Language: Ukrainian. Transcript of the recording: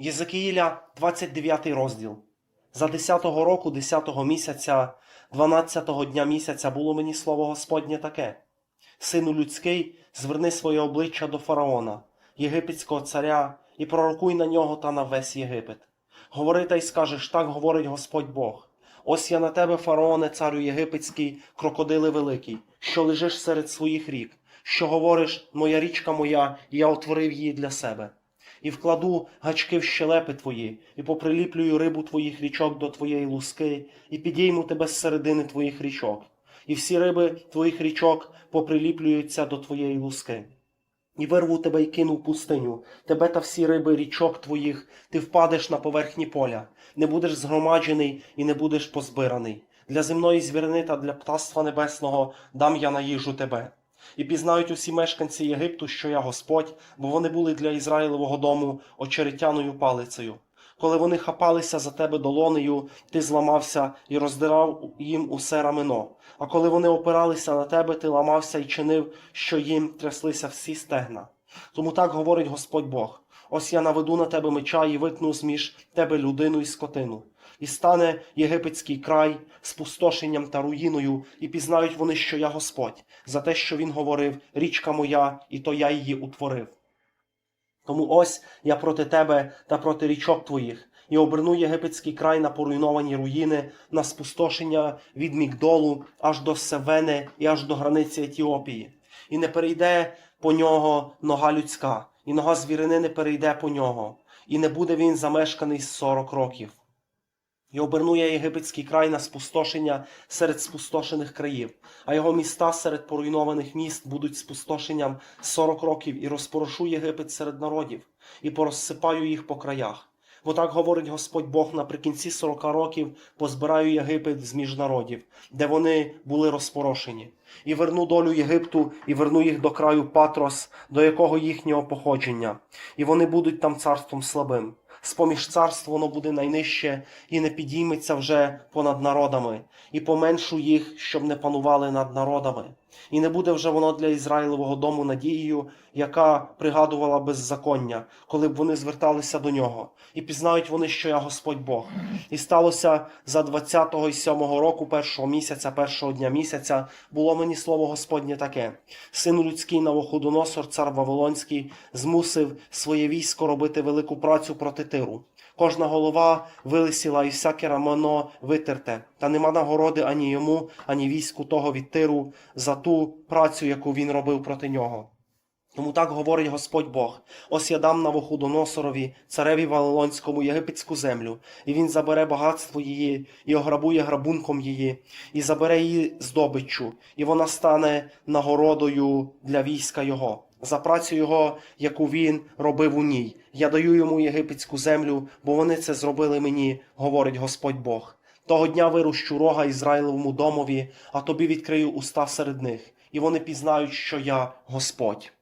Єзекіїля, 29 розділ. За 10-го року, 10-го місяця, 12-го дня місяця було мені слово Господнє таке. Сину людський, зверни своє обличчя до фараона, єгипетського царя, і пророкуй на нього та на весь Єгипет. Говори та й скажеш, так говорить Господь Бог. Ось я на тебе, фараоне, царю єгипетський, крокодили великий, що лежиш серед своїх рік, що говориш, моя річка моя, і я отворив її для себе. І вкладу гачки в щелепи твої, і поприліплюю рибу твоїх річок до твоєї луски, і підійму тебе з середини твоїх річок, і всі риби твоїх річок поприліплюються до твоєї луски. І вирву тебе й кину в пустиню, тебе та всі риби річок твоїх, ти впадеш на поверхні поля, не будеш згромаджений і не будеш позбираний. Для земної звірини та для птаства небесного дам я на їжу тебе. І пізнають усі мешканці Єгипту, що я Господь, бо вони були для Ізраїлевого дому очеретяною палицею. Коли вони хапалися за тебе долонею, ти зламався і роздирав їм усе рамено. А коли вони опиралися на тебе, ти ламався і чинив, що їм тряслися всі стегна. Тому так говорить Господь Бог: ось я наведу на тебе меча і викну зміж тебе людину і скотину. І стане єгипетський край спустошенням та руїною, і пізнають вони, що я Господь, за те, що він говорив, річка моя, і то я її утворив. Тому ось я проти тебе та проти річок твоїх, і оберну єгипетський край на поруйновані руїни, на спустошення від Мігдолу аж до Севени і аж до границі Етіопії. І не перейде по нього нога людська, і нога звірини не перейде по нього, і не буде він замешканий сорок років. І обернує єгипетський край на спустошення серед спустошених країв, а його міста серед поруйнованих міст будуть спустошенням сорок років, і розпорошу Єгипет серед народів, і порозсипаю їх по краях. Бо так говорить Господь Бог наприкінці сорока років позбираю Єгипет з міжнародів, де вони були розпорошені, і верну долю Єгипту, і верну їх до краю Патрос, до якого їхнього походження, і вони будуть там царством слабим. З-поміж царств воно буде найнижче і не підійметься вже понад народами, і поменшу їх, щоб не панували над народами. І не буде вже воно для Ізраїлевого дому надією, яка пригадувала беззаконня, коли б вони зверталися до нього. І пізнають вони, що я Господь Бог. І сталося за 20-го і 7-го року, першого місяця, першого дня місяця, було мені слово Господнє таке: Син людський Навуходоносор, цар Вавилонський, змусив своє військо робити велику працю проти тиру. Кожна голова вилисіла і всяке рамено витерте, та нема нагороди ані йому, ані війську того від тиру за ту працю, яку він робив проти нього. Тому так говорить Господь Бог: ось я дам Навуходоносорові, цареві Вавилонському єгипетську землю, і він забере багатство її, і ограбує грабунком її, і забере її здобиччю, і вона стане нагородою для війська його. За працю його, яку він робив у ній. Я даю йому єгипетську землю, бо вони це зробили мені, говорить Господь Бог. Того дня вирущу рога Ізраїлевому домові, а тобі відкрию уста серед них, і вони пізнають, що я Господь.